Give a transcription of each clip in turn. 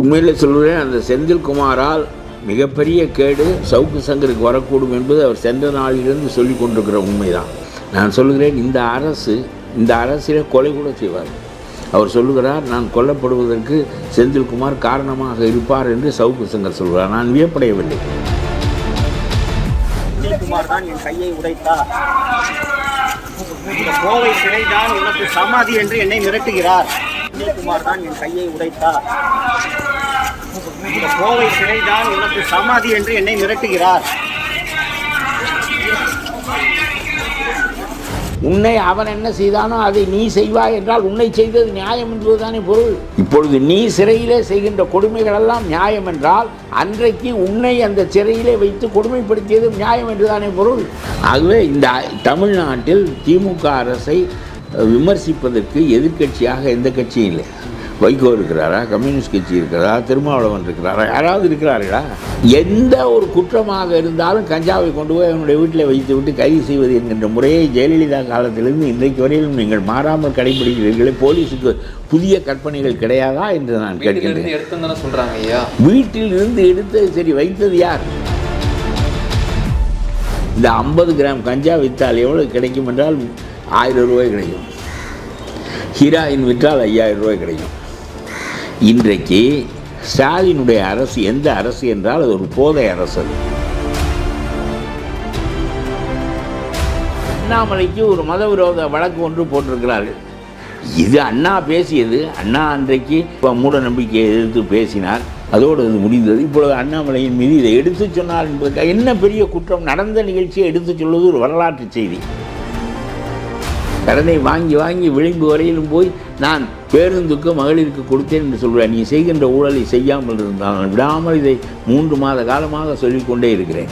உண்மையிலே சொல்கிறேன் அந்த செந்தில்குமாரால் மிகப்பெரிய கேடு சவுக்கு சங்கருக்கு வரக்கூடும் என்பது அவர் சென்ற நாளிலிருந்து சொல்லி கொண்டிருக்கிற உண்மைதான். நான் சொல்லுகிறேன் இந்த அரசு இந்த அரசிலே கொலை கூட செய்வார். அவர் சொல்லுகிறார் நான் கொல்லப்படுவதற்கு செந்தில்குமார் காரணமாக இருப்பார் என்று சவுக்கு சங்கர் சொல்கிறார் நான் வியப்படையவில்லை. விஜயகுமார் தான் என் கையை உடைத்தார். கோவை சிறைதான் உனக்கு சமாதி என்று என்னை மிரட்டுகிறார். விஜயகுமார் தான் என் கையை உடைத்தார். இந்த கோவை சிறைதான் உனக்கு சமாதி என்று என்னை மிரட்டுகிறார். உன்னை அவன் என்ன செய்தானோ அதை நீ செய்வாய் என்றால் உன்னை செய்தது நியாயம் என்பதுதானே பொருள். இப்பொழுது நீ சிறையிலே செய்கின்ற கொடுமைகள் எல்லாம் நியாயம் என்றால் அன்றைக்கு உன்னை அந்த சிறையிலே வைத்து கொடுமைப்படுத்தியது நியாயம் என்றுதானே பொருள். ஆகவே இந்த தமிழ்நாட்டில் திமுக அரசை விமர்சிப்பதற்கு எதிர்க்கட்சியாக எந்த கட்சியும் இல்லை. வைகோ இருக்கிறாரா? கம்யூனிஸ்ட் கட்சி இருக்கிறாரா திருமாவளவன் இருக்கிறாரா? யாராவது இருக்கிறார்களா? எந்த ஒரு குற்றமாக இருந்தாலும் கஞ்சாவை கொண்டு போய் அவனுடைய வீட்டில் வைத்து விட்டு கைது செய்வது என்கின்ற முறையை ஜெயலலிதா காலத்திலிருந்து இன்றைக்கு வரையிலும் நீங்கள் மாறாமல் கடைபிடிக்கிறீர்களே. போலீஸுக்கு புதிய கற்பனைகள் கிடையாதா என்று நான் வீட்டுல கேட்கின்றேன். இருந்து எடுத்து தானே சொல்றாங்க ஐயா? வீட்டில் இருந்து எடுத்தது சரி வைத்தது யார்? இந்த ஐம்பது கிராம் கஞ்சா விற்றால் எவ்வளவு கிடைக்கும் என்றால் ஆயிரம் ரூபாய் கிடைக்கும். ஹீராயின் விற்றால் ஐயாயிரம் ரூபாய் கிடைக்கும். இன்றைக்கு ஸ்டாலினுடைய அரசு எந்த அரசு என்றால் அது ஒரு போதை அரசு அது. அண்ணாமலைக்கு ஒரு மத விரோத வழக்கு ஒன்று போட்டிருக்கிறார்கள். இது அண்ணா பேசியது. அண்ணா அன்றைக்கு இப்போ மூட நம்பிக்கையை எதிர்த்து பேசினார். அதோடு அது முடிந்தது. இப்பொழுது அண்ணாமலையின் மீது இதை எடுத்து சொன்னார் என்பதற்காக என்ன பெரிய குற்றம் நடந்த நிகழ்ச்சியை எடுத்து சொல்வது ஒரு வரலாற்று செய்தி. கடனை வாங்கி வாங்கி விளிம்பு வரையிலும் போய் நான் பேருந்துக்கு மகளிருக்கு கொடுத்தேன் என்று சொல்கிறேன் நீ செய்கின்ற ஊழலை செய்யாமல் இருந்தால் நான் விடாமல் இதை மூன்று மாத காலமாக சொல்லிக்கொண்டே இருக்கிறேன்.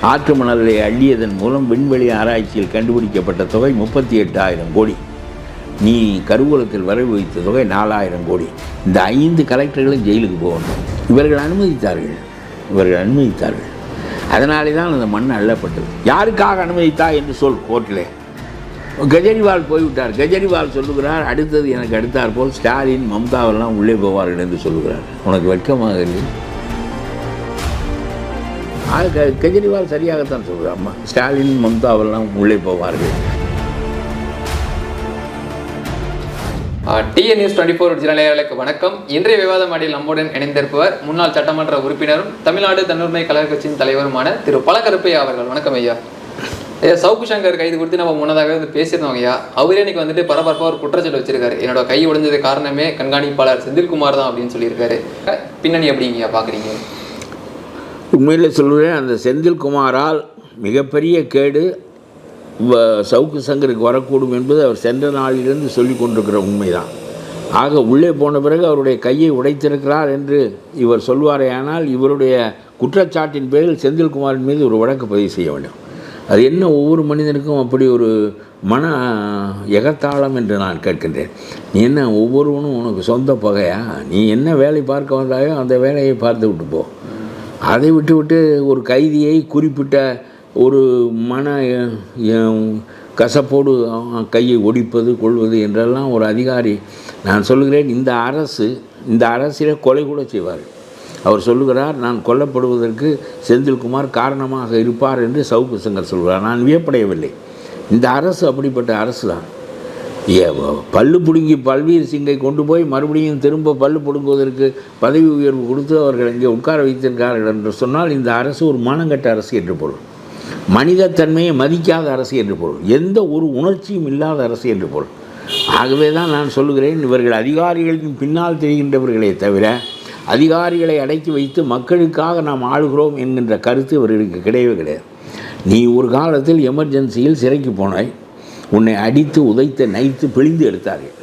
ஆற்று மணலை அள்ளியதன் மூலம் விண்வெளி ஆராய்ச்சியில் கண்டுபிடிக்கப்பட்ட தொகை முப்பத்தி எட்டாயிரம் கோடி. நீ கருவூலத்தில் வரவு வைத்த தொகை நாலாயிரம் கோடி. இந்த ஐந்து கலெக்டர்களும் ஜெயிலுக்கு போகணும். இவர்கள் அனுமதித்தார்கள். இவர்கள் அனுமதித்தார்கள். அதனாலே தான் அந்த மண் அள்ளப்பட்டது. யாருக்காக அனுமதித்தா என்று சொல் கோர்ட்டிலே. கெஜ்ரிவால் போய்விட்டார். கெஜ்ரிவால் சொல்லுகிறார் அடுத்தது எனக்கு அடுத்தார் போல் ஸ்டாலின் மம்தாவெல்லாம் உள்ளே போவார்கள் என்று சொல்லுகிறார். உனக்கு வெட்கமாக இல்லை ஆக கெஜ்ரிவால் சரியாகத்தான் சொல்கிறார். அம்மா ஸ்டாலின் மம்தாவெல்லாம் உள்ளே போவார்கள். டிஎன் நியூஸ் டுவெண்ட்டி ஃபோர் ஜனநாயகளுக்கு வணக்கம். இன்றைய விவாத மாடியில் நம்முடன் இணைந்திருப்பவர் முன்னாள் சட்டமன்ற உறுப்பினரும் தமிழ்நாடு தன்னுரிமை கழக கட்சியின் தலைவருமான திரு பழக்கருப்பையா அவர்கள். வணக்கம் ஐயா. சவுக்கு சங்கர் கைது குறித்து நம்ம முன்னதாக வந்து பேசியிருந்தோம் ஐயா அவரே இன்னைக்கு வந்துட்டு பரபரப்பாக ஒரு குற்றச்சாட்டு வச்சிருக்காரு. என்னோட கை உடைஞ்சது காரணமே கண்காணிப்பாளர் செந்தில்குமார் தான் அப்படின்னு சொல்லியிருக்காரு. பின்னணி எப்படிங்கய்யா பார்க்குறீங்க உண்மையில் சொல்லுவேன் அந்த செந்தில்குமாரால் மிகப்பெரிய கேடு வ- சவுக்கு சங்கருக்கு வரக்கூடும் என்பது அவர் சென்ற நாளிலிருந்து சொல்லி கொண்டிருக்கிற உண்மைதான். ஆக உள்ளே போன பிறகு அவருடைய கையை உடைத்திருக்கிறார் என்று இவர் சொல்வாரே ஆனால் இவருடைய குற்றச்சாட்டின் பேரில் செந்தில்குமாரின் மீது ஒரு வழக்கு பதிவு செய்ய வேண்டும். அது என்ன ஒவ்வொரு மனிதனுக்கும் அப்படி ஒரு மன எகத்தாளம் என்று நான் கேட்கின்றேன். நீ என்ன ஒவ்வொருவனும் உனக்கு சொந்த பகையா? நீ என்ன வேலை பார்க்க வந்தாயோ அந்த வேலையை பார்த்து விட்டு போ. அதை விட்டு விட்டு ஒரு கைதியை குறிப்பிட்ட ஒரு மன கசப்போடு கையை ஒடிப்பது கொள்வது என்றெல்லாம் ஒரு அதிகாரி நான் சொல்லுகிறேன். இந்த அரசு இந்த அரசியலை கொலை கூட செய்வார் அவர் சொல்லுகிறார் நான் கொல்லப்படுவதற்கு செந்தில்குமார் காரணமாக இருப்பார் என்று சவுக்கு சங்கர் சொல்கிறார். நான் வியப்படையவில்லை. இந்த அரசு அப்படிப்பட்ட அரசு தான். ஏ, பல்லு பிடுங்கி பல்வீர் சிங்கை கொண்டு போய் மறுபடியும் திரும்ப பல்லு பிடுங்குவதற்கு பதவி உயர்வு கொடுத்து அவர்கள் இங்கே உட்கார வைத்திருக்கிறார்கள் என்று சொன்னால் இந்த அரசு ஒரு மானங்கட்ட அரசு என்று பொருள். மனிதத்தன்மையை மதிக்காத அரசு என்று பொருள். எந்த ஒரு உணர்ச்சியும் இல்லாத அரசு என்று பொருள். ஆகவே தான் நான் சொல்லுகிறேன் இவர்கள் அதிகாரிகளின் பின்னால் தெரிகின்றவர்களே தவிர அதிகாரிகளை அடக்கி வைத்து மக்களுக்காக நாம் ஆளுகிறோம் என்கின்ற கருத்து இவர்களுக்கு கிடையவே கிடையாது. நீ ஒரு காலத்தில் எமர்ஜென்சியில் சிறைக்கு போனாய். உன்னை அடித்து உதைத்து நைத்து பிழிந்து எடுத்தார்கள்.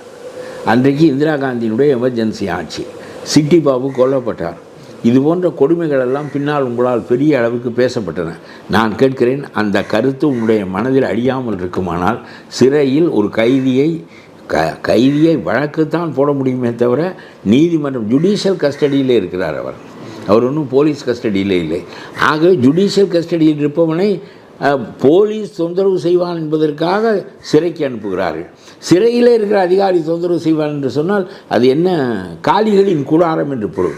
அன்றைக்கு இந்திரா காந்தியினுடைய எமர்ஜென்சி ஆட்சி. சிட்டி பாபு கொல்லப்பட்டார். இது போன்ற கொடுமைகள் எல்லாம் பின்னால் உங்களால் பெரிய அளவுக்கு பேசப்பட்டன. நான் கேட்கிறேன் அந்த கருத்து உன்னுடைய மனதில் அழியாமல் இருக்குமானால் சிறையில் ஒரு கைதியை க கைதியை வழக்கு தான் போட முடியுமே தவிர நீதிமன்றம் ஜுடிஷியல் கஸ்டடியில் இருக்கிறார் அவர். அவர் ஒன்றும் போலீஸ் கஸ்டடியில் இல்லை. ஆகவே ஜுடிஷியல் கஸ்டடியில் இருப்பவனை போலீஸ் தொந்தரவு செய்வான் என்பதற்காக சிறைக்கு அனுப்புகிறார்கள். சிறையிலே இருக்கிற அதிகாரி தொந்தரவு செய்வான் என்று சொன்னால் அது என்ன காலிகளின் கூடாரம் என்று பொருள்.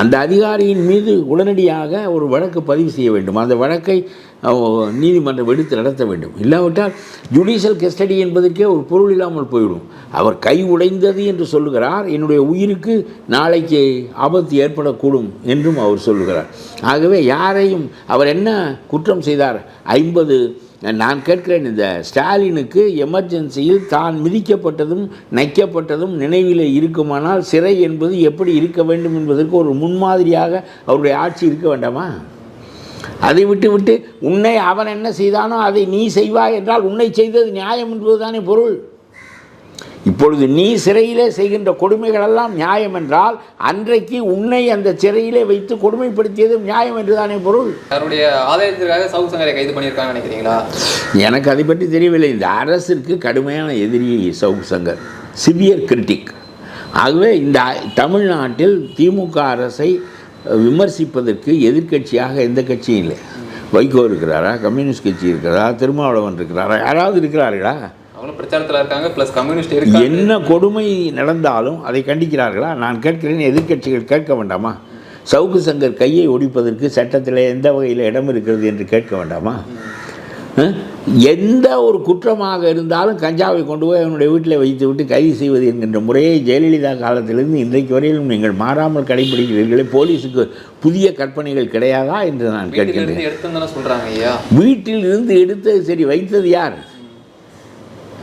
அந்த அதிகாரியின் மீது உடனடியாக ஒரு வழக்கு பதிவு செய்ய வேண்டும். அந்த வழக்கை நீதிமன்றம் எடுத்து நடத்த வேண்டும். இல்லாவிட்டால் ஜுடிஷியல் கஸ்டடி என்பதற்கே ஒரு பொருள் இல்லாமல் போய்விடும். அவர் கை உடைந்தது என்று சொல்லுகிறார். என்னுடைய உயிருக்கு நாளைக்கு ஆபத்து ஏற்படக்கூடும் என்றும் அவர் சொல்லுகிறார். ஆகவே யாரையும் அவர் என்ன குற்றம் செய்தார்? ஐம்பது நான் கேட்கிறேன் இந்த ஸ்டாலினுக்கு எமர்ஜென்சியில் தான் மிதிக்கப்பட்டதும் நைக்கப்பட்டதும் நினைவில் இருக்குமானால் சிறை என்பது எப்படி இருக்க வேண்டும் என்பதற்கு ஒரு முன்மாதிரியாக அவருடைய ஆட்சி இருக்க வேண்டாமா? அதை விட்டு விட்டு உன்னை அவன் என்ன செய்தானோ அதை நீ செய்வாய் என்றால் உன்னை செய்தது நியாயம் என்பதுதானே பொருள். இப்பொழுது நீ சிறையிலே செய்கின்ற கொடுமைகளெல்லாம் நியாயம் என்றால் அன்றைக்கு உன்னை அந்த சிறையிலே வைத்து கொடுமைப்படுத்தியதும் நியாயம் என்றுதானே பொருள்? அவருடைய ஆதாயத்திற்காக சவுக்கு சங்கரை கைது பண்ணியிருக்காங்கன்னு நினைக்கிறீங்களா? எனக்கு அதை பற்றி தெரியவில்லை. இந்த அரசிற்கு கடுமையான எதிரி சவுக் சங்கர் சிவியர் கிரிட்டிக். ஆகவே இந்த தமிழ்நாட்டில் திமுக அரசை விமர்சிப்பதற்கு எதிர்க்கட்சியாக எந்த கட்சியும் இல்லை. வைகோ இருக்கிறாரா? கம்யூனிஸ்ட் கட்சி இருக்கிறாரா திருமாவளவன் இருக்கிறாரா? யாராவது இருக்கிறார்களா? பிரச்சாரத்தில் இருக்காங்க ப்ளஸ் கம்யூனிஸ்ட் இருக்காங்க என்ன கொடுமை நடந்தாலும் அதை கண்டிக்கிறார்களா? நான் கேட்கிறேன் எதிர்க்கட்சிகள் கேட்க வேண்டாமா? சவுக்கு சங்கர் கையை ஒடிப்பதற்கு சட்டத்தில் எந்த வகையில் இடம் இருக்கிறது என்று கேட்க வேண்டாமா? எந்த ஒரு குற்றமாக இருந்தாலும் கஞ்சாவை கொண்டு போய் அவனுடைய வீட்டில் வைத்து விட்டு கைது செய்வது என்கின்ற முறையை ஜெயலலிதா காலத்திலிருந்து இன்றைக்கு வரையிலும் நீங்கள் மாறாமல் கடைபிடிக்கிறீர்களே போலீஸுக்கு புதிய கற்பனைகள் கிடையாதா என்று நான் ஐயா. வீட்டில் இருந்து எடுத்து சரி வைத்தது யார்?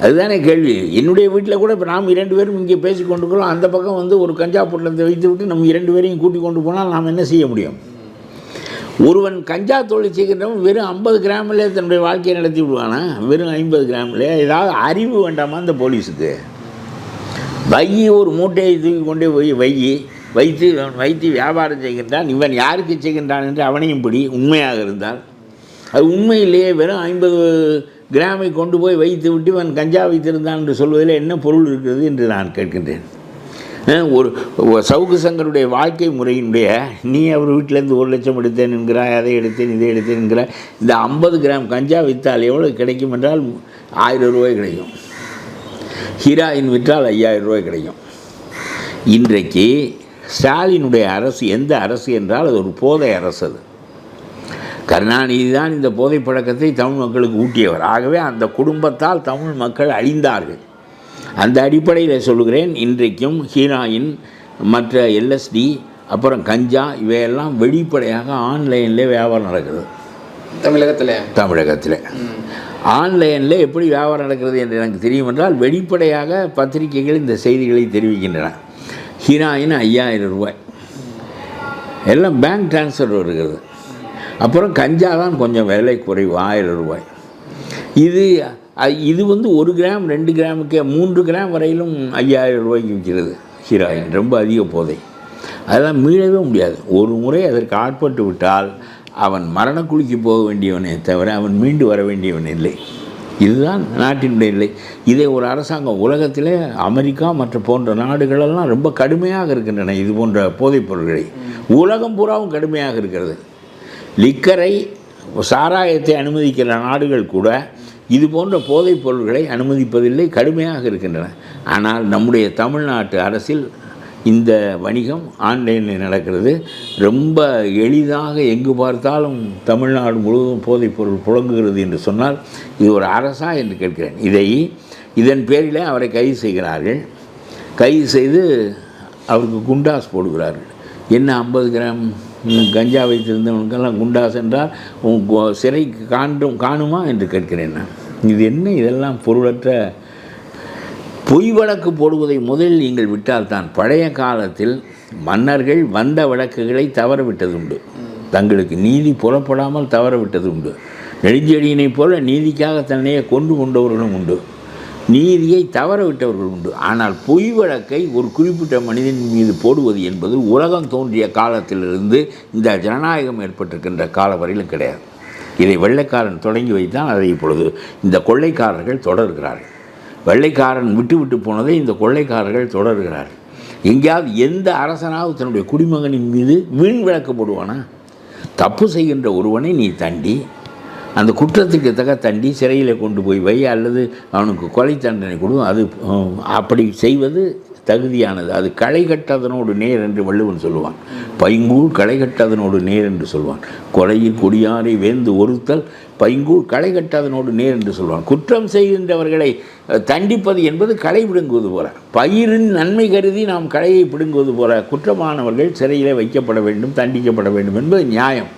அதுதானே கேள்வி. என்னுடைய வீட்டில் கூட இப்போ நாம் இரண்டு பேரும் இங்கே பேசி கொண்டுக்கிறோம் அந்த பக்கம் வந்து ஒரு கஞ்சா பொட்டலத்தை வைத்து விட்டு நம்ம இரண்டு பேரையும் கூட்டி கொண்டு போனால் நாம் என்ன செய்ய முடியும்? ஒருவன் கஞ்சா தொழில் செய்கின்றவன் வெறும் ஐம்பது கிராமிலே தன்னுடைய வாழ்க்கையை நடத்தி விடுவானா? வெறும் ஐம்பது கிராமிலே. ஏதாவது அறிவு வேண்டாமா அந்த போலீஸுக்கு? வையி ஒரு மூட்டையை தூக்கி கொண்டே போய் வையி வைத்து அவன் வைத்து வியாபாரம் செய்கின்றான். இவன் யாருக்கு செய்கின்றான் என்று அவனையும் பிடி உண்மையாக இருந்தால். அது உண்மையிலேயே வெறும் ஐம்பது கிராமை கொண்டு போய் வைத்து விட்டு இவன் கஞ்சா வைத்திருந்தான் என்று சொல்வதில் என்ன பொருள் இருக்கிறது என்று நான் கேட்கின்றேன். ஒரு ஒரு சவுக்கு சங்கருடைய வாழ்க்கை முறையினுடைய நீ அவர் வீட்டிலேருந்து ஒரு லட்சம் எடுத்தேன் என்கிறாய் அதை எடுத்தேன் இதை எடுத்தேன் என்கிறாய் இந்த ஐம்பது கிராம் கஞ்சா விற்றால் எவ்வளோ கிடைக்கும் என்றால் ஆயிரம் ரூபாய் கிடைக்கும். ஹீராயின் விற்றால் ஐயாயிரம் ரூபாய் கிடைக்கும். இன்றைக்கு ஸ்டாலினுடைய அரசு எந்த அரசு என்றால் அது ஒரு போதை அரசு அது. கருணாநிதி தான் இந்த போதை பழக்கத்தை தமிழ் மக்களுக்கு ஊட்டியவர். ஆகவே அந்த குடும்பத்தால் தமிழ் மக்கள் அழிந்தார்கள். அந்த அடிப்படையில் சொல்லுகிறேன் இன்றைக்கும் ஹீராயின் மற்ற எல்எஸ்டி அப்புறம் கஞ்சா இவையெல்லாம் வெளிப்படையாக ஆன்லைனில் வியாபாரம் நடக்குது. தமிழகத்துல? தமிழகத்தில். ஆன்லைனில் எப்படி வியாபாரம் நடக்கிறது என்று எனக்கு தெரியும் என்றால் வெளிப்படையாக பத்திரிகைகள் இந்த செய்திகளை தெரிவிக்கின்றன. ஹீராயின் ஐயாயிரம் ரூபாய். எல்லாம் பேங்க் ட்ரான்ஸ்ஃபர் வருகிறது. அப்புறம் கஞ்சா தான் கொஞ்சம் விலை குறைவு ஆயிரம் ரூபாய். இது இது வந்து ஒரு கிராம் ரெண்டு கிராமுக்கே மூன்று கிராம் வரையிலும் ஐயாயிரம் ரூபாய்க்கு விற்கிறது ஹீராயின். ரொம்ப அதிக போதை. அதெல்லாம் மீளவே முடியாது. ஒரு முறை அதற்கு ஆட்பட்டு விட்டால் அவன் மரணக்குழிக்கு போக வேண்டியவனே தவிர அவன் மீண்டு வர வேண்டியவன் இல்லை. இதுதான் நாட்டினுடைய நிலை. இதை ஒரு அரசாங்கம் உலகத்திலே அமெரிக்கா மற்ற போன்ற நாடுகளெல்லாம் ரொம்ப கடுமையாக இருக்கின்றன. இது போன்ற போதைப் பொருட்களை உலகம் பூராவும் கடுமையாக இருக்கிறது. லிக்கரை சாராயத்தை அனுமதிக்கிற நாடுகள் கூட இது போன்ற போதைப் பொருள்களை அனுமதிப்பதில்லை கடுமையாக இருக்கின்றன. ஆனால் நம்முடைய தமிழ்நாட்டு அரசில் இந்த வணிகம் ஆன்லைனில் நடக்கிறது. ரொம்ப எளிதாக எங்கு பார்த்தாலும் தமிழ்நாடு முழுவதும் போதைப் பொருள் புழங்குகிறது என்று சொன்னால் இது ஒரு அரசா என்று கேட்கிறேன். இதை இதன் பேரிலே அவரை கைது செய்கிறார்கள். கைது செய்து அவருக்கு குண்டாஸ் போடுகிறார்கள். என்ன ஐம்பது கிராம் கஞ்சா வைத்திருந்தவனுக்கெல்லாம் குண்டா சென்றால் உன் சிறை காண்டும் காணுமா என்று கேட்கிறேன் நான். இது என்ன? இதெல்லாம் பொருளற்ற பொய் வழக்கு போடுவதை முதலில் நீங்கள் விட்டால்தான். பழைய காலத்தில் மன்னர்கள் வந்த வழக்குகளை தவறவிட்டது உண்டு தங்களுக்கு நீதி புறப்படாமல் தவறவிட்டது உண்டு நெடுஞ்செடியினைப் போல நீதிக்காக தன்னையே கொண்டு கொண்டவர்களும் உண்டு. நீதியை தவற விட்டவர்கள் உண்டு. ஆனால் பொய் வழக்கை ஒரு குறிப்பிட்ட மனிதன் மீது போடுவது என்பது உலகம் தோன்றிய காலத்திலிருந்து இந்த ஜனநாயகம் ஏற்பட்டிருக்கின்ற கால வரையிலும் கிடையாது. இதை வெள்ளைக்காரன் தொடங்கி வைத்தான். அதை இப்பொழுது இந்த கொள்ளைக்காரர்கள் தொடர்கிறார்கள். வெள்ளைக்காரன் விட்டுவிட்டு போனதை இந்த கொள்ளைக்காரர்கள் தொடர்கிறார்கள். எங்கேயாவது எந்த அரசனாவது தன்னுடைய குடிமகனின் மீது வீண் விளக்கு போடுவானா? தப்பு செய்கின்ற ஒருவனை நீ தண்டி அந்த குற்றத்துக்கு தக்க தண்டி சிறையில் கொண்டு போய் வை அல்லது அவனுக்கு கொலை தண்டனை கொடு. அது அப்படி செய்வது தகுதியானது. அது களை கட்டதனோடு நேர் என்று வள்ளுவன் சொல்லுவான். பைங்கூழ் களை கட்டதனோடு நேர் என்று சொல்வான். கொலையில் கொடியாரை வேந்து ஒருத்தல் பைங்கூழ் களை கட்டதனோடு நேர் என்று சொல்வான். குற்றம் செய்கின்றவர்களை தண்டிப்பது என்பது களை பிடுங்குவது போல. பயிரின் நன்மை கருதி நாம் களையை பிடுங்குவது போல குற்றமானவர்கள் சிறையில் வைக்கப்பட வேண்டும் தண்டிக்கப்பட வேண்டும் என்பது நியாயம்.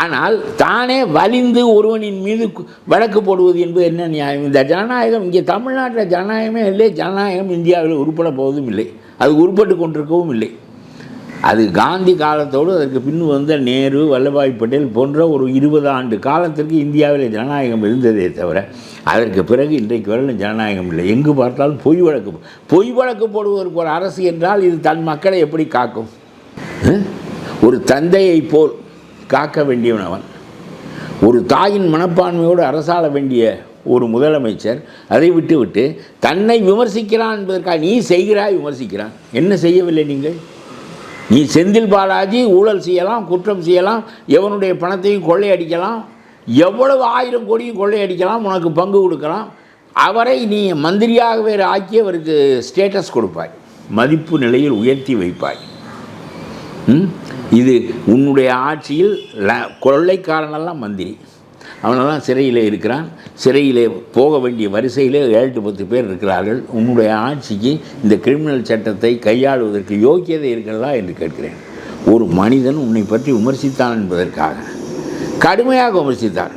ஆனால் தானே வலிந்து ஒருவனின் மீது கு- வழக்கு போடுவது என்பது என்ன நியாயம்? இந்த ஜனநாயகம் இங்கே தமிழ்நாட்டில் ஜனநாயகமே இல்லை ஜனநாயகம் இந்தியாவில் உருப்பட போவதும் இல்லை. அது உருப்பட்டு கொண்டிருக்கவும் இல்லை. அது காந்தி காலத்தோடு அதற்கு பின் வந்த நேரு வல்லபாய் பட்டேல் போன்ற ஒரு இருபது ஆண்டு காலத்திற்கு இந்தியாவில் ஜனநாயகம் இருந்ததே தவிர அதற்கு பிறகு இன்றைக்கு வரலும் ஜனநாயகம் இல்லை. எங்கு பார்த்தாலும் பொய் வழக்கு பொய் வழக்கு போடுவதற்கு ஒரு அரசு என்றால் இது தன் மக்களை எப்படி காக்கும்? ஒரு தந்தையைப் போல் காக்க வேண்டியவன் அவன் ஒரு தாயின் மனப்பான்மையோடு அரசாள வேண்டிய ஒரு முதலமைச்சர் அதை விட்டுவிட்டு தன்னை விமர்சிக்கிறான் என்பதற்காக நீ செய்கிறாய் விமர்சிக்கிறான். என்ன செய்யவில்லை நீங்கள்? நீ செந்தில் பாலாஜி ஊழல் செய்யலாம் குற்றம் செய்யலாம் எவனுடைய பணத்தையும் கொள்ளையடிக்கலாம் எவ்வளவு ஆயிரம் கோடியும் கொள்ளையடிக்கலாம் உனக்கு பங்கு கொடுக்கலாம். அவரை நீ மந்திரியாக வேறு ஆக்கி அவருக்கு ஸ்டேட்டஸ் கொடுப்பாய். மதிப்பு நிலையில் உயர்த்தி வைப்பாய். இது உன்னுடைய ஆட்சியில் ல- கொள்ளைக்காரனெல்லாம் மந்திரி. அவனெல்லாம் சிறையில் இருக்கிறான். சிறையிலே போக வேண்டிய வரிசையிலே ஏழு பத்து பேர் இருக்கிறார்கள். உன்னுடைய ஆட்சிக்கு இந்த கிரிமினல் சட்டத்தை கையாளுவதற்கு யோக்கியதை இருக்கிறதா என்று கேட்கிறேன். ஒரு மனிதன் உன்னை பற்றி விமர்சித்தான் என்பதற்காக. கடுமையாக விமர்சித்தார்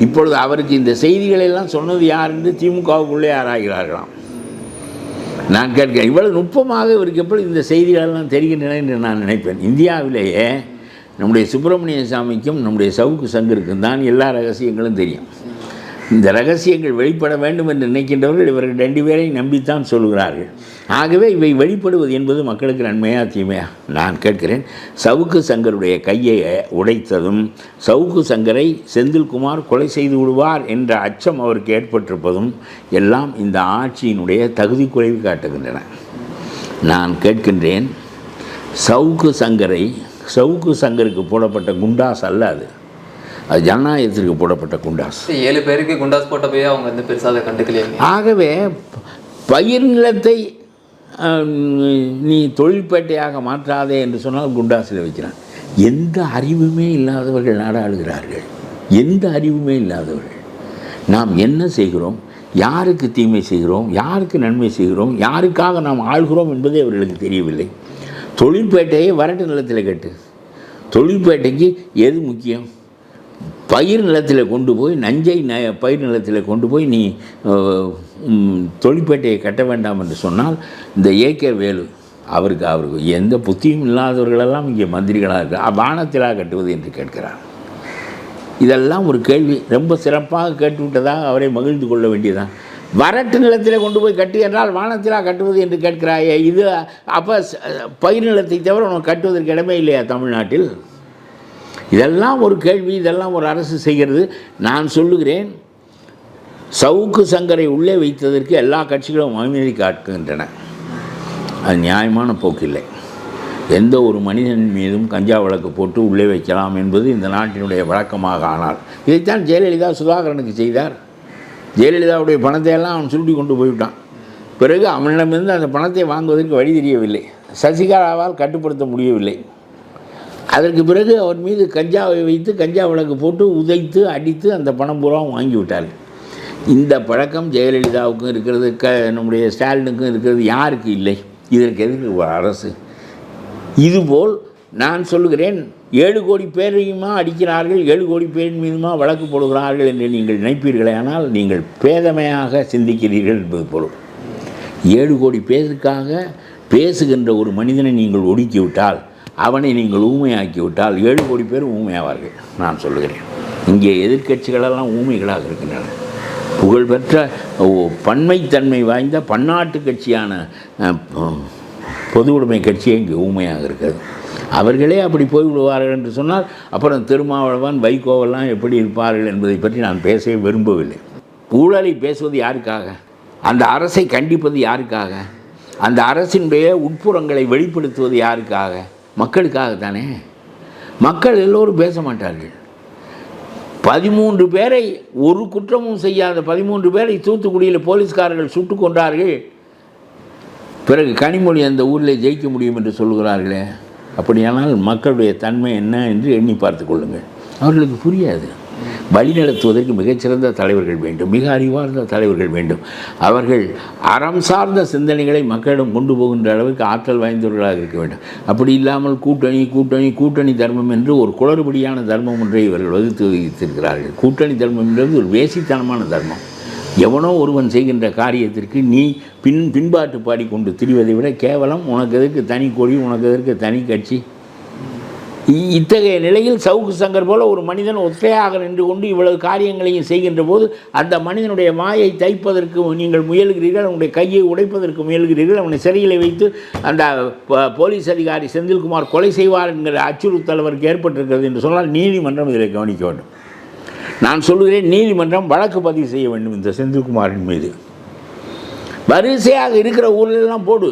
இப்பொழுது அவருக்கு இந்த செய்திகளை எல்லாம் சொன்னது யார் என்று திமுகவுக்குள்ளே ஆராய்கிறார்களாம். நான் கேட்கிறேன். இவ்வளவு நுட்பமாக இவருக்கு எப்படி இந்த செய்திகளெல்லாம் தெரிகின்றன என்று நான் நினைப்பேன். இந்தியாவிலேயே நம்முடைய சுப்பிரமணிய சாமிக்கும் நம்முடைய சவுக்கு சங்கருக்கும் தான் எல்லா ரகசியங்களும் தெரியும். இந்த ரகசியங்கள் வெளிப்பட வேண்டும் என்று நினைக்கின்றவர்கள் இவர்கள் ரெண்டு பேரையும் நம்பித்தான் சொல்கிறார்கள். ஆகவே இவை வெளிப்படுவது என்பது மக்களுக்கு நன்மையா தீமையா? நான் கேட்கிறேன். சவுக்கு சங்கருடைய கையை உடைத்ததும் சவுக்கு சங்கரை செந்தில்குமார் கொலை செய்து விடுவார் என்ற அச்சம் அவருக்கு ஏற்பட்டிருப்பதும் எல்லாம் இந்த ஆட்சியினுடைய தகுதி குறைவு காட்டுகின்றன. நான் கேட்கின்றேன் சவுக்கு சங்கரை சவுக்கு சங்கருக்கு போடப்பட்ட குண்டாஸ் அல்ல அது. அது ஜனநாயகத்திற்கு போடப்பட்ட குண்டாஸ். ஏழு பேருக்கு குண்டாஸ் போட்ட போய் அவங்க வந்து பெருசாக அதை கண்டுக்கலையே. ஆகவே பயிர் நிலத்தை நீ தொழில்பேட்டையாக மாற்றாதே என்று சொன்னால் குண்டாசில் வைக்கிறான். எந்த அறிவுமே இல்லாதவர்கள் நாடாளுகிறார்கள். எந்த அறிவுமே இல்லாதவர்கள். நாம் என்ன செய்கிறோம்? யாருக்கு தீமை செய்கிறோம்? யாருக்கு நன்மை செய்கிறோம்? யாருக்காக நாம் ஆள்கிறோம் என்பதே அவர்களுக்கு தெரியவில்லை. தொழில்பேட்டையை வரட்டு நிலத்தில் கட்டு. தொழில்பேட்டைக்கு எது முக்கியம்? பயிர் நிலத்தில் கொண்டு போய் நஞ்சை ந பயிர் நிலத்தில் கொண்டு போய் நீ தொழிற்பேட்டையை கட்ட வேண்டாம் என்று சொன்னால் இந்த ஏகே வேலு அவருக்கு அவருக்கு எந்த புத்தியும் இல்லாதவர்களெல்லாம் இங்கே மந்திரிகளாக இருக்க வானத்திலாக கட்டுவது என்று கேட்கிறார். இதெல்லாம் ஒரு கேள்வி ரொம்ப சிறப்பாக கேட்டுவிட்டதாக அவரை மகிழ்ந்து கொள்ள வேண்டியதான் வறட்டு நிலத்தில் கொண்டு போய் கட்டு என்றால் வானத்திலா கட்டுவது என்று கேட்கிறாயே இது அப்போ பயிர் நிலத்தை தவிர உனக்கு கட்டுவதற்கு இடமே இல்லையா தமிழ்நாட்டில்? இதெல்லாம் ஒரு கேள்வி இதெல்லாம் ஒரு அரசு செய்கிறது. நான் சொல்லுகிறேன் சவுக்கு சங்கரை உள்ளே வைத்ததற்கு எல்லா கட்சிகளும் அமைதி காட்டுகின்றன. அது நியாயமான போக்கில்லை. எந்த ஒரு மனிதன் மீதும் கஞ்சா வழக்கு போட்டு உள்ளே வைக்கலாம் என்பது இந்த நாட்டினுடைய வழக்கமாக ஆனால். இதைத்தான் ஜெயலலிதா சுதாகரனுக்கு செய்தார். ஜெயலலிதாவுடைய பணத்தை எல்லாம் அவன் சுருட்டி கொண்டு போய்விட்டான். பிறகு அவனிடமிருந்து அந்த பணத்தை வாங்குவதற்கு வழி தெரியவில்லை. சசிகலாவால் கட்டுப்படுத்த முடியவில்லை. அதற்கு பிறகு அவர் மீது கஞ்சாவை வைத்து கஞ்சா விளக்கு போட்டு உதைத்து அடித்து அந்த பணம் பூராவும் வாங்கி விட்டார்கள் இந்த பழக்கம் ஜெயலலிதாவுக்கும் இருக்கிறது க நம்முடைய ஸ்டாலினுக்கும் இருக்கிறது யாருக்கு இல்லை? இதற்கு எதுக்கு ஒரு அரசு. இதுபோல் நான் சொல்லுகிறேன் ஏழு கோடி பேரையுமா அடிக்கிறார்கள் ஏழு கோடி பேரின் மீதுமா வழக்கு போடுகிறார்கள் என்று நீங்கள் நினைப்பீர்களே ஆனால் நீங்கள் பேதமையாக சிந்திக்கிறீர்கள் என்பது பொருள் ஏழு கோடி பேருக்காக பேசுகின்ற ஒரு மனிதனை நீங்கள் ஒடுக்கிவிட்டால் அவனை நீங்கள் ஊமையாக்கி விட்டால் ஏழு கோடி பேர் ஊமையாவார்கள் நான் சொல்லுகிறேன். இங்கே எதிர்க்கட்சிகளெல்லாம் ஊமைகளாக இருக்கின்றன. புகழ்பெற்ற பன்மைத்தன்மை வாய்ந்த பன்னாட்டு கட்சியான பொது உடைமை கட்சியே இங்கே ஊமையாக இருக்கிறது. அவர்களே அப்படி போய்விடுவார்கள் என்று சொன்னால் அப்புறம் திருமாவளவன் வைகோவெல்லாம் எப்படி இருப்பார்கள் என்பதை பற்றி நான் பேசவே விரும்பவில்லை. ஊழலை பேசுவது யாருக்காக? அந்த அரசை கண்டிப்பது யாருக்காக? அந்த அரசினுடைய உட்புறங்களை வெளிப்படுத்துவது யாருக்காக? மக்களுக்காகத்தானே? மக்கள் எல்லோரும் பேச மாட்டார்கள். பதிமூன்று பேரை ஒரு குற்றமும் செய்யாத பதிமூன்று பேரை தூத்துக்குடியில் போலீஸ்காரர்கள் சுட்டு கொண்டார்கள் பிறகு கனிமொழி அந்த ஊரில் ஜெயிக்க முடியும் என்று சொல்கிறார்களே அப்படியானால் மக்களுடைய தன்மை என்ன என்று எண்ணி பார்த்து கொள்ளுங்கள். அவர்களுக்கு புரியாது. வழிநடத்துவதற்கு மிகச்சிறந்த தலைவர்கள் வேண்டும் மிக அறிவார்ந்த தலைவர்கள் வேண்டும். அவர்கள் அறம் சார்ந்த சிந்தனைகளை மக்களிடம் கொண்டு போகின்ற அளவுக்கு ஆற்றல் வாய்ந்தவர்களாக இருக்க வேண்டும். அப்படி இல்லாமல் கூட்டணி கூட்டணி கூட்டணி தர்மம் என்று ஒரு குளறுபடியான தர்மம் ஒன்றை இவர்கள் வகுத்து வைத்திருக்கிறார்கள். கூட்டணி தர்மம் என்பது ஒரு வேசித்தனமான தர்மம். எவனோ ஒருவன் செய்கின்ற காரியத்திற்கு நீ பின் பின்பாட்டு பாடிக்கொண்டு திரிவதை விட கேவலம் உனக்கு எதற்கு தனி கொடி உனக்கு எதற்கு தனி கட்சி? இத்தகைய நிலையில் சவுக்கு சங்கர் போல ஒரு மனிதன் ஒற்றையாக நின்று கொண்டு இவ்வளவு காரியங்களையும் செய்கின்ற போது அந்த மனிதனுடைய வாயை தைப்பதற்கு நீங்கள் முயல்கிறீர்கள் அவனுடைய கையை உடைப்பதற்கு முயல்கிறீர்கள் அவனை சிறையில் வைத்து அந்த போலீஸ் அதிகாரி செந்தில்குமார் கொலை செய்வார் என்கிற அச்சுறுத்தல் அவருக்கு ஏற்பட்டிருக்கிறது என்று சொன்னால் நீதிமன்றம் இதில் கவனிக்க வேண்டும். நான் சொல்கிறேன் நீதிமன்றம் வழக்கு பதிவு செய்ய வேண்டும் இந்த செந்தில்குமாரின் மீது. வரிசையாக இருக்கிற ஊர்லெல்லாம் போடு.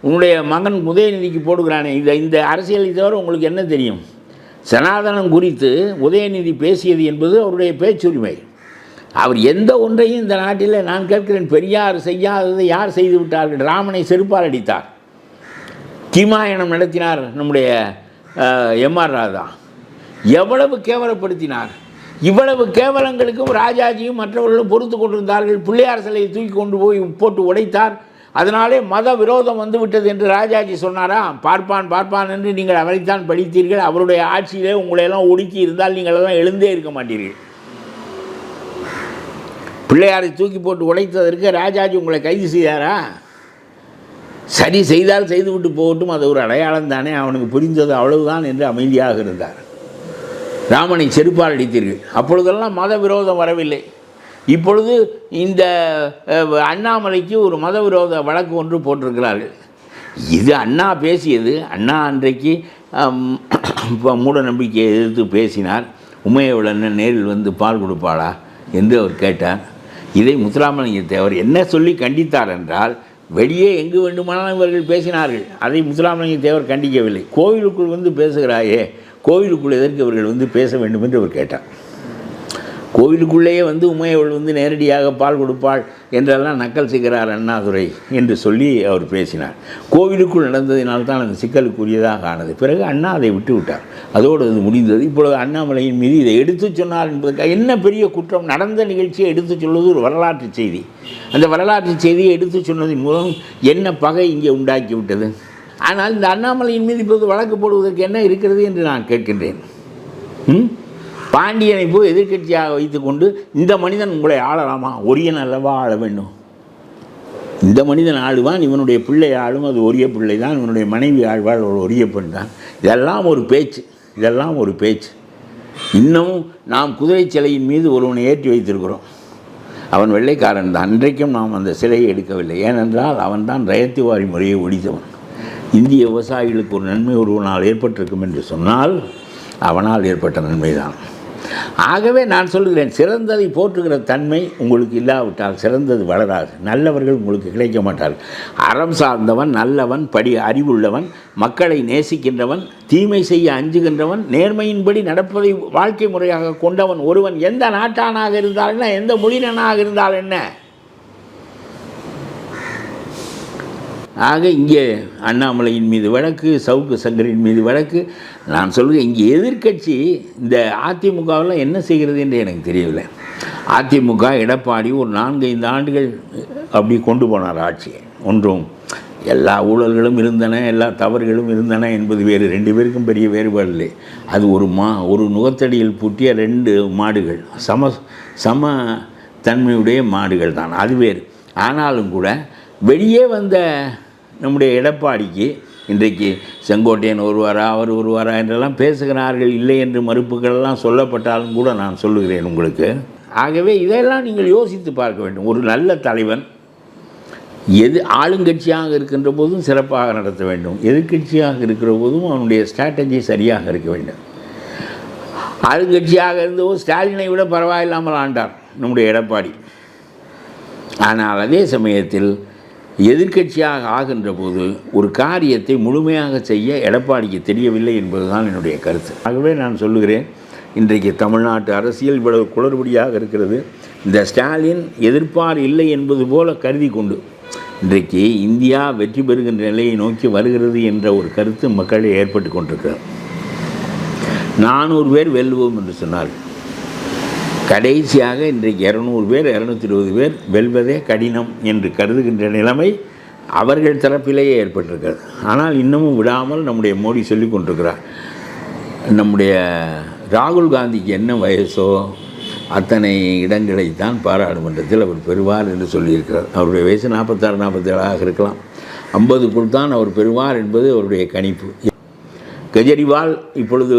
உன்னுடைய மகன் உதயநிதிக்கு போடுகிறானே. இந்த இந்த அரசியலை தவிர உங்களுக்கு என்ன தெரியும்? சனாதனம் குறித்து உதயநிதி பேசியது என்பது அவருடைய பேச்சுரிமை. அவர் எந்த ஒன்றையும் இந்த நாட்டில் நான் கேட்கிறேன் பெரியார் செய்யாததை யார் செய்து விட்டார்கள்? ராமனை செருப்பால் அடித்தார். தீமாயணம் நடத்தினார் நம்முடைய எம்ஆர் ராதா. எவ்வளவு கேவலப்படுத்தினார். இவ்வளவு கேவலங்களுக்கும் ராஜாஜியும் மற்றவர்களும் பொறுத்து கொண்டிருந்தார்கள். பிள்ளையார் சிலையை தூக்கி கொண்டு போய் போட்டு உடைத்தார். அதனாலே மத விரோதம் வந்து விட்டது என்று ராஜாஜி சொன்னாரா? பார்ப்பான் பார்ப்பான் என்று நீங்கள் அவரைத்தான் படித்தீர்கள். அவருடைய ஆட்சியிலே உங்களையெல்லாம் ஒடுக்கி இருந்தால் நீங்கள் எல்லாம் எழுந்தே இருக்க மாட்டீர்கள். பிள்ளையாரை தூக்கி போட்டு உடைத்ததற்கு ராஜாஜி உங்களை கைது செய்தாரா? சரி செய்தால் செய்துவிட்டு போகட்டும். அது ஒரு அடையாளம் தானே. அவனுக்கு புரிந்தது அவ்வளவுதான் என்று அமைதியாக இருந்தார். ராமனை செருப்பால் அடித்தீர்கள். அப்பொழுதெல்லாம் மத விரோதம் வரவில்லை. இப்பொழுது இந்த அண்ணாமலைக்கு ஒரு மத விரோத வழக்கு ஒன்று போட்டிருக்கிறார்கள். இது அண்ணா பேசியது. அண்ணா அன்றைக்கு இப்போ மூட நம்பிக்கையை எதிர்த்து பேசினார். உமையவுடன் நேரில் வந்து பால் கொடுப்பாளா என்று அவர் கேட்டார். இதை முத்துராமலிங்க தேவர் என்ன சொல்லி கண்டித்தார் என்றால் வெளியே எங்கு வேண்டுமானாலும் இவர்கள் பேசினார்கள். அதை முத்துராமலிங்க தேவர் கண்டிக்கவில்லை. கோவிலுக்குள் வந்து பேசுகிறாயே கோவிலுக்குள் எதற்கு இவர்கள் வந்து பேச வேண்டும் என்று அவர் கேட்டார். கோவிலுக்குள்ளேயே வந்து உமையவள் வந்து நேரடியாக பால் கொடுப்பாள் என்றெல்லாம் நக்கல் செய்கிறார் அண்ணாதுரை என்று சொல்லி அவர் பேசினார். கோவிலுக்குள் நடந்ததினால் தான் அந்த சிக்கலுக்குரியதாக ஆனது. பிறகு அண்ணா அதை விட்டு விட்டார். அதோடு அது முடிந்தது. இப்பொழுது அண்ணாமலையின் மீது இதை எடுத்துச் சொன்னார் என்பதற்காக என்ன பெரிய குற்றம்? நடந்த நிகழ்ச்சியை எடுத்துச் சொல்வது ஒரு வரலாற்று செய்தி. அந்த வரலாற்று செய்தியை எடுத்துச் சொன்னதன் மூலம் என்ன பகை இங்கே உண்டாக்கி விட்டது ஆனால் இந்த அண்ணாமலையின் மீது இப்போது வழக்கு போடுவதற்கு என்ன இருக்கிறது என்று நான் கேட்கின்றேன். ம்? பாண்டியனை போய் எதிர்க்கட்சியாக வைத்துக்கொண்டு இந்த மனிதன் உங்களை ஆளலாமா? ஒரியன் அல்லவா ஆள வேண்டும். இந்த மனிதன் ஆளுவான் இவனுடைய பிள்ளை ஆளும் அது ஒரிய பிள்ளை தான் இவனுடைய மனைவி ஆழ்வாள் ஒரு ஒரிய பெண் தான் இதெல்லாம் ஒரு பேச்சு இதெல்லாம் ஒரு பேச்சு. இன்னமும் நாம் குதிரை சிலையின் மீது ஒருவனை ஏற்றி வைத்திருக்கிறோம். அவன் வெள்ளைக்காரன் தான். அன்றைக்கும் நாம் அந்த சிலையை எடுக்கவில்லை. ஏனென்றால் அவன்தான் ரயத்திவாரி முறையை ஒழித்தவன். இந்திய விவசாயிகளுக்கு ஒரு நன்மை ஒருவனால் ஏற்பட்டிருக்கும் என்று சொன்னால் அவனால் ஏற்பட்ட நன்மைதான். ஆகவே நான் சொல்கிறேன் சிறந்ததை போற்றுகிற தன்மை உங்களுக்கு இல்லாவிட்டால் சிறந்தது வளராது. நல்லவர்கள் உங்களுக்கு கிடைக்க மாட்டார்கள். அறம் சார்ந்தவன் நல்லவன் படி அறிவுள்ளவன் மக்களை நேசிக்கின்றவன் தீமை செய்ய அஞ்சுகின்றவன் நேர்மையின்படி நடப்பதை வாழ்க்கை முறையாக கொண்டவன் ஒருவன் எந்த நாட்டானாக இருந்தால் என்ன? எந்த மொழியினனாக இருந்தால் என்ன? ஆக இங்கே அண்ணாமலையின் மீது வழக்கு சவுக்கு சங்கரின் மீது வழக்கு. நான் சொல்கிறேன் இங்கே எதிர்க்கட்சி இந்த அதிமுகவெல்லாம் என்ன செய்கிறது என்று எனக்கு தெரியவில்லை. அதிமுக எடப்பாடி ஒரு நான்கு ஐந்து ஆண்டுகள் அப்படி கொண்டு போனார் ஆட்சியை ஒன்றும் எல்லா ஊழல்களும் இருந்தன எல்லா தவறுகளும் இருந்தன என்பது வேறு. ரெண்டு பேருக்கும் பெரிய வேறுபாடு இல்லை. அது ஒரு மா ஒரு நுகத்தடியில் பூட்டிய ரெண்டு மாடுகள். சம சம தன்மையுடைய மாடுகள் தான். அது வேறு. ஆனாலும் கூட வெளியே வந்த நம்முடைய எடப்பாடிக்கு இன்றைக்கு செங்கோட்டையன் ஒருவாரா அவர் ஒருவாரா என்றெல்லாம் பேசுகிறார்கள் இல்லை என்று மறுப்புகளெல்லாம் சொல்லப்பட்டாலும் கூட நான் சொல்லுகிறேன் உங்களுக்கு. ஆகவே இதெல்லாம் நீங்கள் யோசித்து பார்க்க வேண்டும். ஒரு நல்ல தலைவன் எது ஆளுங்கட்சியாக இருக்கின்ற போதும் சிறப்பாக நடத்த வேண்டும். எதிர்க்கட்சியாக இருக்கிற போதும் அவனுடைய ஸ்ட்ராட்டஜி சரியாக இருக்க வேண்டும். ஆளுங்கட்சியாக இருந்தபோது ஸ்டாலினை விட பரவாயில்லாமல் ஆண்டார் நம்முடைய எடப்பாடி. ஆனால் அதே சமயத்தில் எதிர்க்கட்சியாக ஆகின்ற போது ஒரு காரியத்தை முழுமையாக செய்ய எடப்பாடிக்கு தெரியவில்லை என்பதுதான் என்னுடைய கருத்து. ஆகவே நான் சொல்லுகிறேன் இன்றைக்கு தமிழ்நாட்டு அரசியல் இவ்வளவு குளறுபடியாக இருக்கிறது. இந்த ஸ்டாலின் எதிர்ப்பார் இல்லை என்பது போல கருதி கொண்டு இன்றைக்கு இந்தியா வெற்றி பெறுகின்ற நிலையை நோக்கி வருகிறது என்ற ஒரு கருத்து மக்களிடையே ஏற்பட்டு கொண்டிருக்கிறது. நானூறு பேர் வெல்லுவோம் என்று சொன்னார்கள் கடைசியாக இன்றைக்கு இரநூறு பேர் இரநூத்தி இருபது பேர் வெல்வதே கடினம் என்று கருதுகின்ற நிலைமை அவர்கள் தரப்பிலேயே ஏற்பட்டிருக்கிறது. ஆனால் இன்னமும் விடாமல் நம்முடைய மோடி சொல்லி கொண்டிருக்கிறார். நம்முடைய ராகுல் காந்திக்கு என்ன வயசோ அத்தனை இடங்களை தான் பாராளுமன்றத்தில் அவர் பெறுவார் என்று சொல்லியிருக்கிறார். அவருடைய வயசு நாற்பத்தாறு நாற்பத்தேழாக இருக்கலாம். ஐம்பதுக்குள் தான் அவர் பெறுவார் என்பது அவருடைய கணிப்பு. கெஜ்ரிவால் இப்பொழுது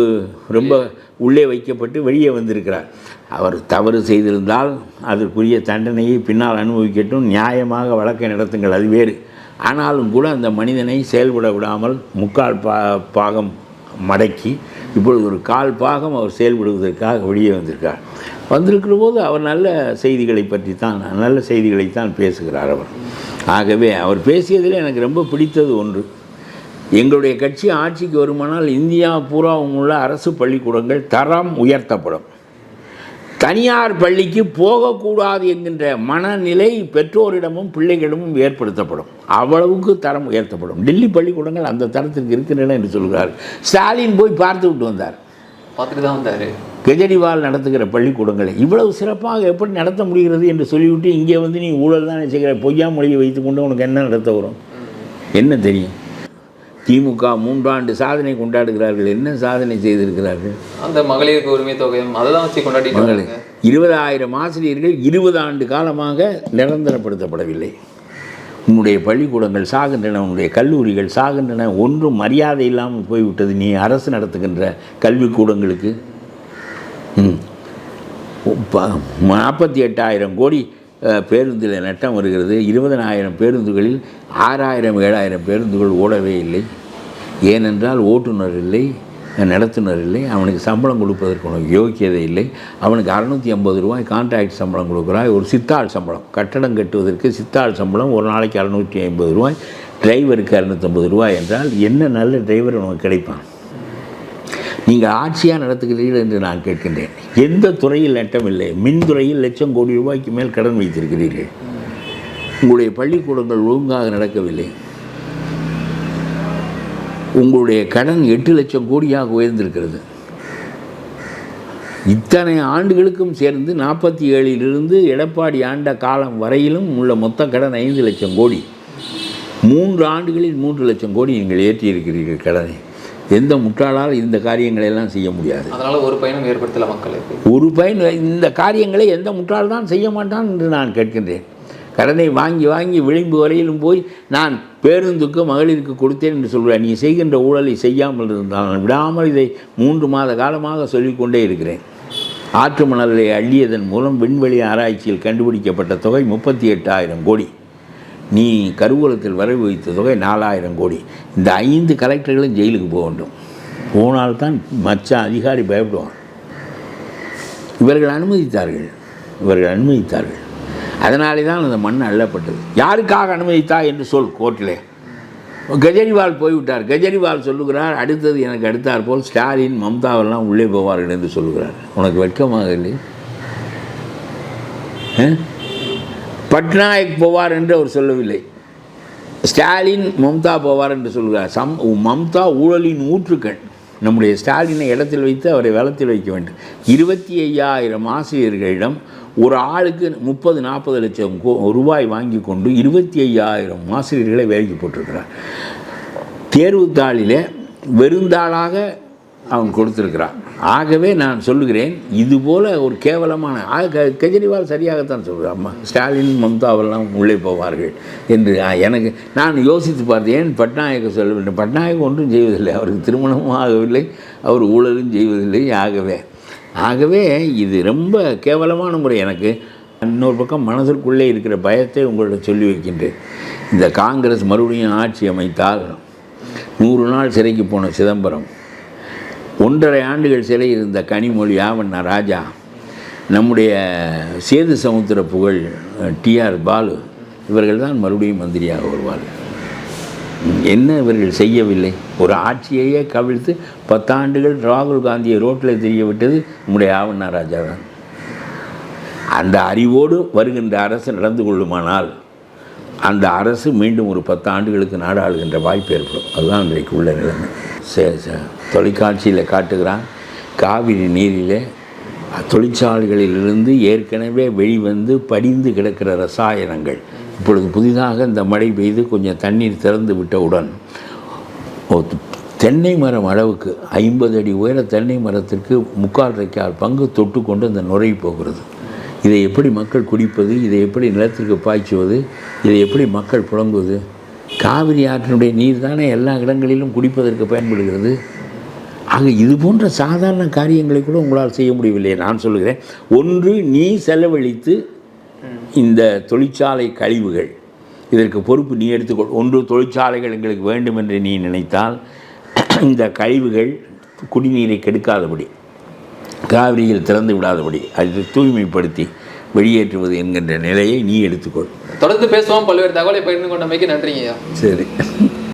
ரொம்ப உள்ளே வைக்கப்பட்டு வெளியே வந்திருக்கிறார். அவர் தவறு செய்திருந்தால் அதற்குரிய தண்டனையை பின்னால் அனுபவிக்கட்டும். நியாயமாக வழக்கை நடத்துங்கள் அது வேறு. ஆனாலும் கூட அந்த மனிதனை செயல்பட விடாமல் முக்கால் பா பாகம் மடக்கி இப்பொழுது ஒரு கால் பாகம் அவர் செயல்படுவதற்காக வெளியே வந்திருக்கார். வந்திருக்கிற போது அவர் நல்ல செய்திகளை பற்றி தான் நல்ல செய்திகளைத்தான் பேசுகிறார் அவர். ஆகவே அவர் பேசியதில் எனக்கு ரொம்ப பிடித்தது ஒன்று. எங்களுடைய கட்சி ஆட்சிக்கு வருமானால் இந்தியா பூராவும் உள்ள அரசு பள்ளிக்கூடங்கள் தரம் உயர்த்தப்படும். தனியார் பள்ளிக்கு போகக்கூடாது என்கின்ற மனநிலை பெற்றோரிடமும் பிள்ளைகளிடமும் ஏற்படுத்தப்படும். அவ்வளவுக்கு தரம் உயர்த்தப்படும். டெல்லி பள்ளிக்கூடங்கள் அந்த தரத்திற்கு இருக்கின்றன என்று சொல்கிறார். ஸ்டாலின் போய் பார்த்து விட்டு வந்தார். பார்த்துட்டு தான் வந்தார். கெஜ்ரிவால் நடத்துகிற பள்ளிக்கூடங்களை இவ்வளவு சிறப்பாக எப்படி நடத்த முடிகிறது என்று சொல்லிவிட்டு இங்கே வந்து நீ ஊழல் தானே செய்கிற பொய்யா மொழியை வைத்துக்கொண்டு உனக்கு என்ன நடத்த வரும்? என்ன தெரியும்? திமுக மூன்றாண்டு சாதனை கொண்டாடுகிறார்கள். என்ன சாதனை செய்திருக்கிறார்கள்? அந்த மகளிருக்கு உரிமை தொகையும் அதை தான் வச்சு இருக்காங்க. இருபதாயிரம் ஆசிரியர்கள் இருபது ஆண்டு காலமாக நிரந்தரப்படுத்தப்படவில்லை. உன்னுடைய பள்ளிக்கூடங்கள் சாகின்றன உன்னுடைய கல்லூரிகள் சாகின்றன ஒன்றும் மரியாதை இல்லாமல் போய்விட்டது. நீ அரசு நடத்துகின்ற கல்விக்கூடங்களுக்கு நாற்பத்தி எட்டாயிரம் கோடி பேருந்தில் நட்டம் வருகிறது. இருபதனாயிரம் பேருந்துகளில் ஆறாயிரம் ஏழாயிரம் பேருந்துகள் ஓடவே இல்லை. ஏனென்றால் ஓட்டுநர் இல்லை நடத்துனர் இல்லை அவனுக்கு சம்பளம் கொடுப்பதற்கு யோக்கியதை இல்லை. அவனுக்கு அறநூற்றி ஐம்பது ரூபாய் கான்ட்ராக்ட் சம்பளம் கொடுக்குறாய். ஒரு சித்தாள் சம்பளம். கட்டடம் கட்டுவதற்கு சித்தாள் சம்பளம் ஒரு நாளைக்கு அறநூற்றி ஐம்பது ரூபாய். டிரைவருக்கு அறுநூற்றம்பது ரூபாய் என்றால் என்ன நல்ல டிரைவர் உனக்கு கிடைப்பான்? நீங்கள் ஆட்சியாக நடத்துகிறீர்கள் என்று நான் கேட்கின்றேன். எந்த துறையில் நட்டமில்லை மின்துறையில் லட்சம் கோடி ரூபாய்க்கு மேல் கடன் வைத்திருக்கிறீர்கள். உங்களுடைய பள்ளிக்கூடங்கள் ஒழுங்காக நடக்கவில்லை. உங்களுடைய கடன் எட்டு லட்சம் கோடியாக உயர்ந்திருக்கிறது. இத்தனை ஆண்டுகளுக்கும் சேர்ந்து நாற்பத்தி ஏழிலிருந்து எடப்பாடி ஆண்ட காலம் வரையிலும் உள்ள மொத்த கடன் ஐந்து லட்சம் கோடி. மூன்று ஆண்டுகளில் மூன்று லட்சம் கோடி நீங்கள் ஏற்றியிருக்கிறீர்கள் கடனை. எந்த முட்டாளால் இந்த காரியங்களை எல்லாம் செய்ய முடியாது. அதனால ஒரு பயனும் ஏற்படுத்தல மக்களுக்கு. ஒரு பயன் இந்த காரியங்களை எந்த முட்டாள் தான் செய்ய மாட்டான் என்று நான் கேட்கின்றேன். கடனை வாங்கி வாங்கி விளிம்பு வரையிலும் போய் நான் பேருந்துக்கு மகளிருக்கு கொடுத்தேன் என்று சொல்கிறேன் நீ செய்கின்ற ஊழலை செய்யாமல் இருந்தால் விடாமல் இதை மூன்று மாத காலமாக சொல்லிக்கொண்டே இருக்கிறேன். ஆற்று மணலை அள்ளியதன் மூலம் விண்வெளி ஆராய்ச்சியில் கண்டுபிடிக்கப்பட்ட தொகை முப்பத்தி எட்டாயிரம் கோடி. நீ கருவூலத்தில் வரவு வைத்த தொகை நாலாயிரம் கோடி. இந்த ஐந்து கலெக்டர்களும் ஜெயிலுக்கு போக வேண்டும். போனால்தான் மச்சான் அதிகாரி பயப்படுவான். இவர்கள் அனுமதித்தார்கள். இவர்கள் அனுமதித்தார்கள். அதனாலே தான் அந்த மண் அள்ளப்பட்டது. யாருக்காக அனுமதித்தா என்று சொல் கோர்ட்டிலே. கெஜ்ரிவால் போய்விட்டார். கெஜ்ரிவால் சொல்லுகிறார் அடுத்தது எனக்கு அடுத்தார் போல் ஸ்டாலின் மம்தாவெல்லாம் உள்ளே போவார்கள் என்று சொல்லுகிறார். உனக்கு வெட்கமாக இல்லை ஆ? பட்நாயக் போவார் என்று அவர் சொல்லவில்லை. ஸ்டாலின் மம்தா போவார் என்று சொல்கிறார். சம் மம்தா ஊழலின் ஊற்றுக்கண். நம்முடைய ஸ்டாலினை இடத்தில் வைத்து அவரை வளத்தில் வைக்க வேண்டும். இருபத்தி ஐயாயிரம் ஆசிரியர்களிடம் ஒரு ஆளுக்கு முப்பது நாற்பது லட்சம் கோ- ரூபாய் வாங்கி கொண்டு இருபத்தி ஐயாயிரம் ஆசிரியர்களை வேலைக்கு போட்டிருக்கிறார். தேர்வுத்தாளிலே வெறுந்தாளாக அவன் கொடுத்துருக்கிறான். ஆகவே நான் சொல்லுகிறேன் இதுபோல ஒரு கேவலமான ஆக க- கெஜ்ரிவால் சரியாகத்தான் சொல்கிறார் அம்மா ஸ்டாலின் மம்தாவெல்லாம் உள்ளே போவார்கள் என்று எனக்கு நான் யோசித்து பார்த்தேன் ஏன் சொல்ல வேண்டும்? பட்நாயகம் ஒன்றும் செய்வதில்லை அவருக்கு திருமணமும் ஆகவில்லை அவர் ஊழலும் செய்வதில்லை ஆகவே ஆகவே இது ரொம்ப கேவலமான முறை எனக்கு. இன்னொரு பக்கம் மனதிற்குள்ளே இருக்கிற பயத்தை உங்கள்கிட்ட சொல்லி வைக்கின்றேன். இந்த காங்கிரஸ் மறுபடியும் ஆட்சி அமைத்தால் நூறு நாள் சிறைக்கு போன சிதம்பரம் ஒன்றரை ஆண்டுகள் சிறை இருந்த கனிமொழி ஆவண்ண ராஜா நம்முடைய சேது சமுத்திர புகழ் டிஆர் பாலு இவர்கள் தான் மறுபடியும் மந்திரியாக வருவார். என்ன இவர்கள் செய்யவில்லை? ஒரு ஆட்சியையே கவிழ்த்து பத்தாண்டுகள் ராகுல் காந்தியை ரோட்டில் தெரிய விட்டது நம்முடைய ஆவண்ணா ராஜா தான். அந்த அறிவோடு வருகின்ற அரசு நடந்து கொள்ளுமானால் அந்த அரசு மீண்டும் ஒரு பத்து ஆண்டுகளுக்கு நாடாளுகின்ற வாய்ப்பு ஏற்படும். அதுதான் இன்றைக்கு உள்ள நிலைமை. தொலைக்காட்சியில் காட்டுகிறான். காவிரி நீரிலே தொழிற்சாலைகளிலிருந்து ஏற்கனவே வெளிவந்து படிந்து கிடக்கிற ரசாயனங்கள். இப்பொழுது புதிதாக இந்த மழை பெய்து கொஞ்சம் தண்ணீர் திறந்து விட்டவுடன் தென்னை மரம் அளவுக்கு ஐம்பது அடி உயர தென்னை மரத்திற்கு முக்கால் ரைக்கால் பங்கு தொட்டு கொண்டு அந்த நுரை போகிறது. இதை எப்படி மக்கள் குடிப்பது? இதை எப்படி நிலத்திற்கு பாய்ச்சுவது? இதை எப்படி மக்கள் புழங்குவது? காவிரி ஆற்றினுடைய நீர் தானே எல்லா இடங்களிலும் குடிப்பதற்கு பயன்படுகிறது? ஆக இது போன்ற சாதாரண காரியங்களை கூட உங்களால் செய்ய முடியவில்லை. நான் சொல்லுகிறேன் ஒன்று நீ செலவழித்து இந்த தொழிற்சாலை கழிவுகள் இதற்கு பொறுப்பு நீ எடுத்துக்கொள். ஒன்று தொழிற்சாலைகள் எங்களுக்கு வேண்டும் என்று நீ நினைத்தால் இந்த கழிவுகள் குடிநீரை கெடுக்காதபடி காவிரியில் திறந்து விடாதபடி அது தூய்மைப்படுத்தி வெளியேற்றுவது என்கின்ற நிலையை நீ எடுத்துக்கொள். தொடர்ந்து பேசுவோம். பல்வேறு தகவலை பகிர்ந்து கொண்டமைக்கு நன்றிங்க ஐயா சரி.